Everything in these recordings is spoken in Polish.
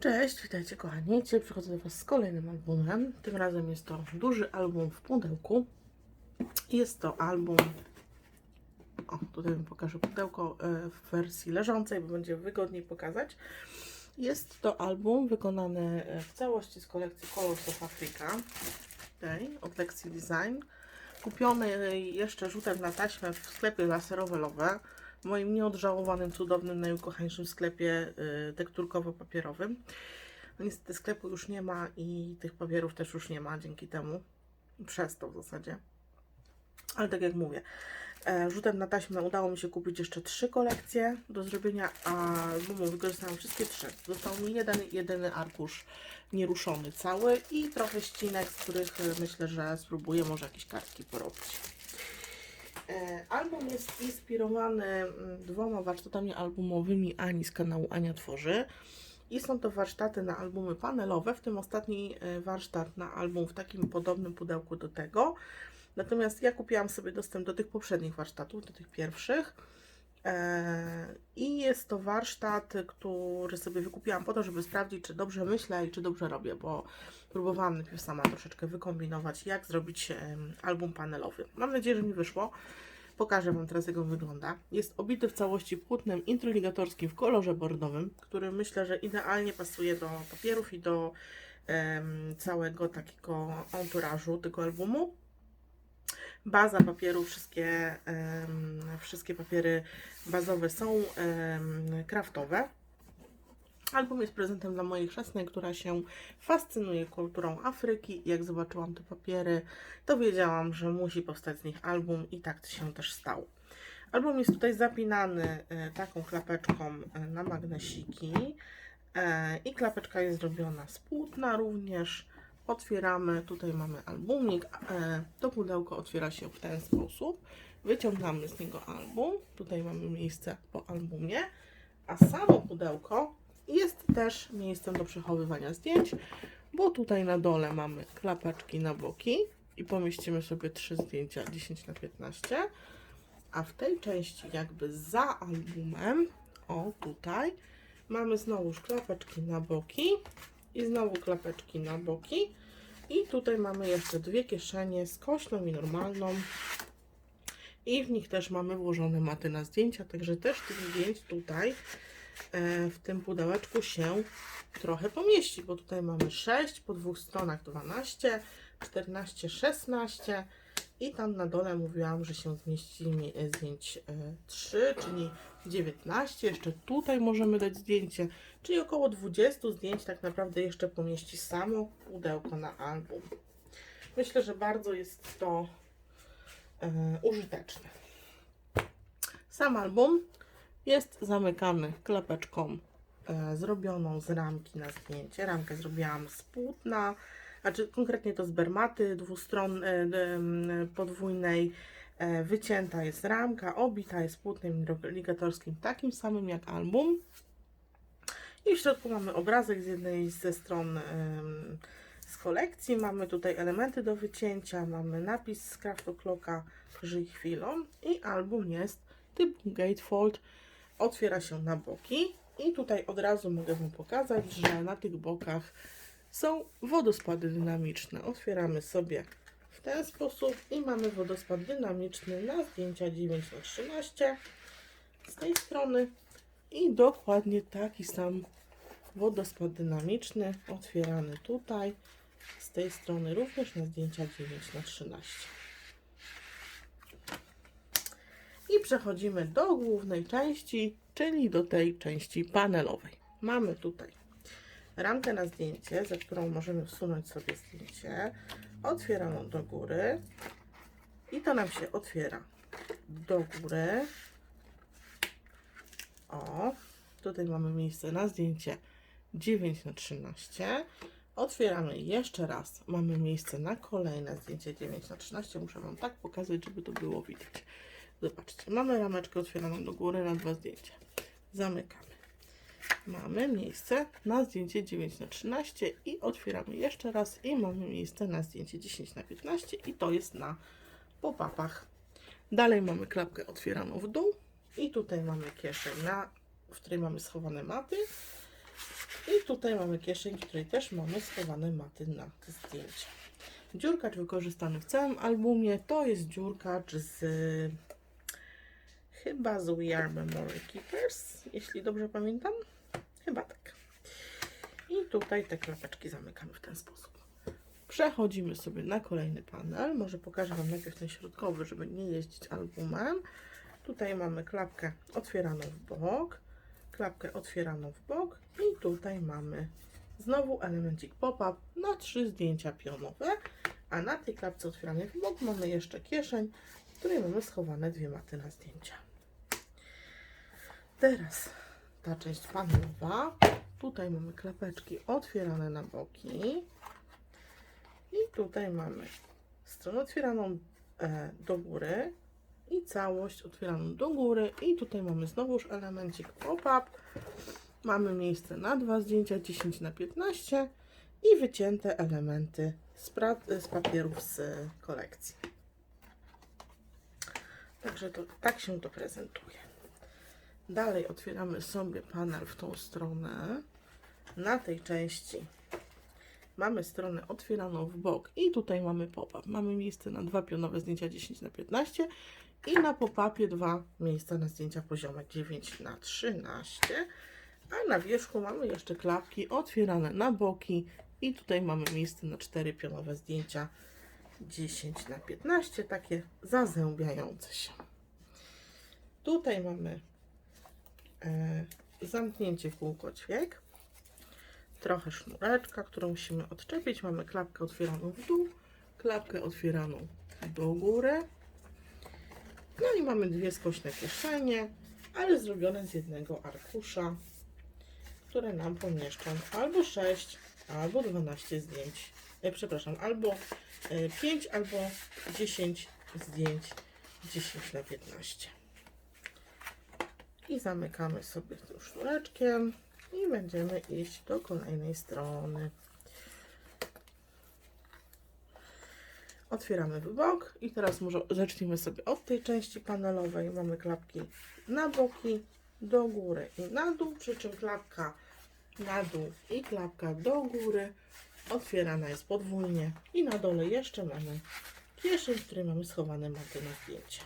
Cześć, witajcie kochani. Dzisiaj przychodzę do Was z kolejnym albumem. Tym razem jest to duży album w pudełku. Jest to album. O, tutaj Wam pokażę pudełko e, w wersji leżącej, bo będzie wygodniej pokazać. Jest to album wykonany e, w całości z kolekcji Colors of Africa. Tej, od Lexi Design. Kupiony jeszcze rzutem na taśmę w sklepie laserowe w moim nieodżałowanym, cudownym, najukochańszym sklepie y, tekturkowo-papierowym. No niestety sklepu już nie ma i tych papierów też już nie ma dzięki temu. Przez to w zasadzie. Ale tak jak mówię, e, rzutem na taśmę udało mi się kupić jeszcze trzy kolekcje do zrobienia albumu. Wykorzystałam wszystkie trzy. Został mi jeden, jedyny arkusz nieruszony cały i trochę ścinek, z których e, myślę, że spróbuję może jakieś kartki porobić. E, Album jest inspirowany mm, dwoma warsztatami albumowymi Ani z kanału Ania Tworzy. I są to warsztaty na albumy panelowe, w tym ostatni e, warsztat na album w takim podobnym pudełku do tego. Natomiast ja kupiłam sobie dostęp do tych poprzednich warsztatów, do tych pierwszych. E, I jest to warsztat, który sobie wykupiłam po to, żeby sprawdzić, czy dobrze myślę i czy dobrze robię, bo próbowałam najpierw sama troszeczkę wykombinować, jak zrobić album panelowy. Mam nadzieję, że mi wyszło. Pokażę Wam teraz, jak on wygląda. Jest obity w całości płótnem introligatorskim w kolorze bordowym, który myślę, że idealnie pasuje do papierów i do em, całego takiego anturażu tego albumu. Baza papieru, wszystkie, wszystkie papiery bazowe są kraftowe. Album jest prezentem dla mojej chrzestnej, która się fascynuje kulturą Afryki. Jak zobaczyłam te papiery, to wiedziałam, że musi powstać z nich album i tak się też stało. Album jest tutaj zapinany e, taką klapeczką e, na magnesiki e, i klapeczka jest zrobiona z płótna również. Otwieramy, tutaj mamy albumik, e, to pudełko otwiera się w ten sposób. Wyciągamy z niego album, tutaj mamy miejsce po albumie, a samo pudełko jest też miejscem do przechowywania zdjęć, bo tutaj na dole mamy klapeczki na boki i pomieścimy sobie trzy zdjęcia 10 na 15 a w tej części jakby za albumem, o tutaj, mamy znowu klapeczki na boki i znowu klapeczki na boki i tutaj mamy jeszcze dwie kieszenie skośną i normalną i w nich też mamy włożone maty na zdjęcia, także też tych zdjęć tutaj e, w tym pudełeczku się trochę pomieści, bo tutaj mamy 6, po dwóch stronach 12, 14, 16 i tam na dole mówiłam, że się zmieści mi- e, zdjęć 3, czyli 19. Jeszcze tutaj możemy dać zdjęcie, czyli około 20 zdjęć tak naprawdę jeszcze pomieści samo pudełko na album. Myślę, że bardzo jest to e, użyteczne. Sam album jest zamykany klapeczką e, zrobioną z ramki na zdjęcie. Ramkę zrobiłam z płótna, znaczy konkretnie to z bermaty dwustron, d- m, podwójnej. E, wycięta jest ramka, obita jest płótnem ligatorskim takim samym jak album. I w środku mamy obrazek z jednej ze stron z kolekcji. Mamy tutaj elementy do wycięcia, mamy napis z Craftoclocka Żyj chwilą i album jest typu gatefold. Otwiera się na boki i tutaj od razu mogę Wam pokazać, że na tych bokach są wodospady dynamiczne. Otwieramy sobie w ten sposób i mamy wodospad dynamiczny na zdjęcia 9 na 13 z tej strony i dokładnie taki sam wodospad dynamiczny otwierany tutaj z tej strony również na zdjęcia 9 na 13 i przechodzimy do głównej części, czyli do tej części panelowej. Mamy tutaj ramkę na zdjęcie, za którą możemy wsunąć sobie zdjęcie. Otwieramy do góry i to nam się otwiera do góry. O, tutaj mamy miejsce na zdjęcie 9 na 13. Otwieramy jeszcze raz. Mamy miejsce na kolejne zdjęcie 9 na 13. Muszę Wam tak pokazać, żeby to było widać. Zobaczcie, mamy rameczkę otwieraną do góry na dwa zdjęcia. Zamykamy. Mamy miejsce na zdjęcie 9 na 13 i otwieramy jeszcze raz i mamy miejsce na zdjęcie 10 na 15 i to jest na pop-upach. Dalej mamy klapkę otwieraną w dół i tutaj mamy kieszeń, na, w której mamy schowane maty. I tutaj mamy kieszeń, w której też mamy schowane maty na zdjęcia. Dziurkacz wykorzystany w całym albumie to jest dziurkacz z chyba z We Are Memory Keepers, jeśli dobrze pamiętam. Chyba tak. I tutaj te klapeczki zamykamy w ten sposób. Przechodzimy sobie na kolejny panel. Może pokażę Wam najpierw ten środkowy, żeby nie jeździć albumem. Tutaj mamy klapkę otwieraną w bok, klapkę otwieraną w bok i tutaj mamy znowu elemencik pop-up na trzy zdjęcia pionowe, a na tej klapce otwieranej w bok mamy jeszcze kieszeń, w której mamy schowane dwie maty na zdjęcia. Teraz ta część panelowa. Tutaj mamy klapeczki otwierane na boki. I tutaj mamy stronę otwieraną e, do góry i całość otwieraną do góry. I tutaj mamy znowuż elemencik pop-up. Mamy miejsce na dwa zdjęcia 10 na 15 i wycięte elementy z, z papierów z kolekcji. Także to, tak się to prezentuje. Dalej otwieramy sobie panel w tą stronę. Na tej części mamy stronę otwieraną w bok i tutaj mamy pop-up. Mamy miejsce na dwa pionowe zdjęcia 10 na 15 i na pop-upie dwa miejsca na zdjęcia poziome 9 na 13. A na wierzchu mamy jeszcze klapki otwierane na boki i tutaj mamy miejsce na cztery pionowe zdjęcia 10 na 15, takie zazębiające się. Tutaj mamy zamknięcie kółko ćwiek, trochę sznureczka, którą musimy odczepić. Mamy klapkę otwieraną w dół, klapkę otwieraną do góry. No i mamy dwie skośne kieszenie, ale zrobione z jednego arkusza, które nam pomieszczą albo 6, albo 12 zdjęć. E, przepraszam, albo e, 5, albo 10 zdjęć 10 na 15 i zamykamy sobie tym sznureczkiem i będziemy iść do kolejnej strony. Otwieramy w bok i teraz może zaczniemy sobie od tej części panelowej. Mamy klapki na boki, do góry i na dół, przy czym klapka na dół i klapka do góry otwierana jest podwójnie i na dole jeszcze mamy kieszeń, w której mamy schowane maty na zdjęcia.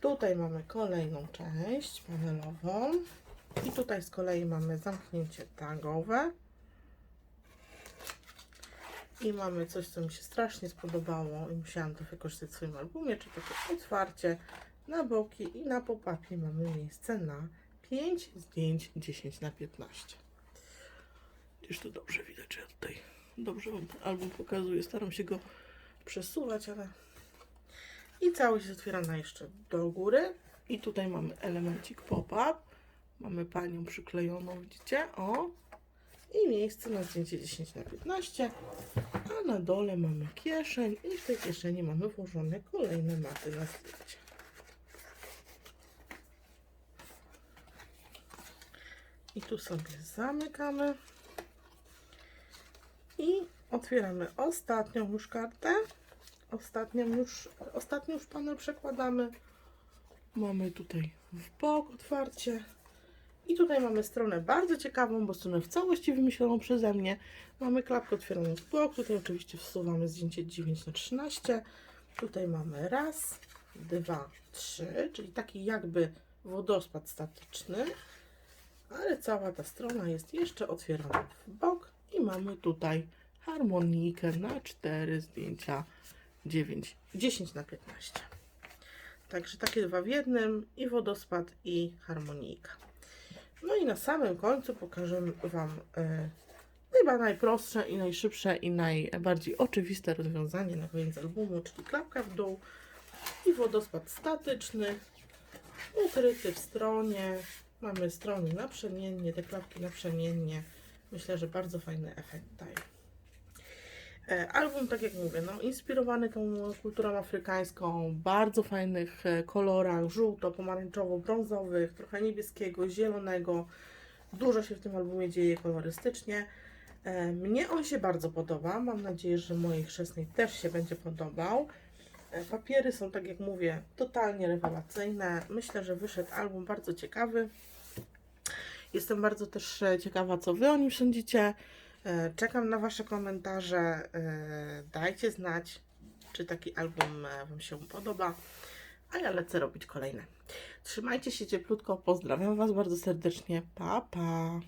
Tutaj mamy kolejną część panelową. I tutaj z kolei mamy zamknięcie tagowe i mamy coś, co mi się strasznie spodobało i musiałam to wykorzystać w swoim albumie, czyli takie otwarcie na boki i na popapie mamy miejsce na 5 zdjęć 10 na 15 Już to dobrze widać, ja tutaj dobrze Wam ten album pokazuję, staram się go przesuwać, ale i całość jest otwierana jeszcze do góry. I tutaj mamy elemencik pop-up. Mamy panią przyklejoną, widzicie? O! I miejsce na zdjęcie 10 na 15 A na dole mamy kieszeń i w tej kieszeni mamy włożone kolejne maty na zdjęcie. I tu sobie zamykamy. I otwieramy ostatnią już kartę ostatnią już, ostatni już panel przekładamy. Mamy tutaj w bok otwarcie. I tutaj mamy stronę bardzo ciekawą, bo stronę w całości wymyśloną przeze mnie. Mamy klapkę otwieraną w bok. Tutaj oczywiście wsuwamy zdjęcie 9 na 13 Tutaj mamy raz, dwa, trzy, czyli taki jakby wodospad statyczny. Ale cała ta strona jest jeszcze otwierana w bok i mamy tutaj harmonikę na cztery zdjęcia 9, 10 na 15. Także takie dwa w jednym i wodospad i harmonijka. No i na samym końcu pokażę Wam e, chyba najprostsze i najszybsze i najbardziej oczywiste rozwiązanie na koniec albumu, czyli klapka w dół i wodospad statyczny, ukryty w stronie. Mamy strony naprzemiennie, te klapki naprzemiennie. Myślę, że bardzo fajny efekt daje. E, Album, tak jak mówię, no, inspirowany tą kulturą afrykańską, bardzo fajnych e, kolorach, żółto, pomarańczowo, brązowych, trochę niebieskiego, zielonego. Dużo się w tym albumie dzieje kolorystycznie. E, Mnie on się bardzo podoba. Mam nadzieję, że mojej chrzestnej też się będzie podobał. Papiery są, tak jak mówię, totalnie rewelacyjne. Myślę, że wyszedł album bardzo ciekawy. Jestem bardzo też ciekawa, co Wy o nim sądzicie. E, Czekam na Wasze komentarze. E, Dajcie znać, czy taki album e, Wam się podoba. A ja lecę robić kolejne. Trzymajcie się cieplutko. Pozdrawiam Was bardzo serdecznie. Pa, pa.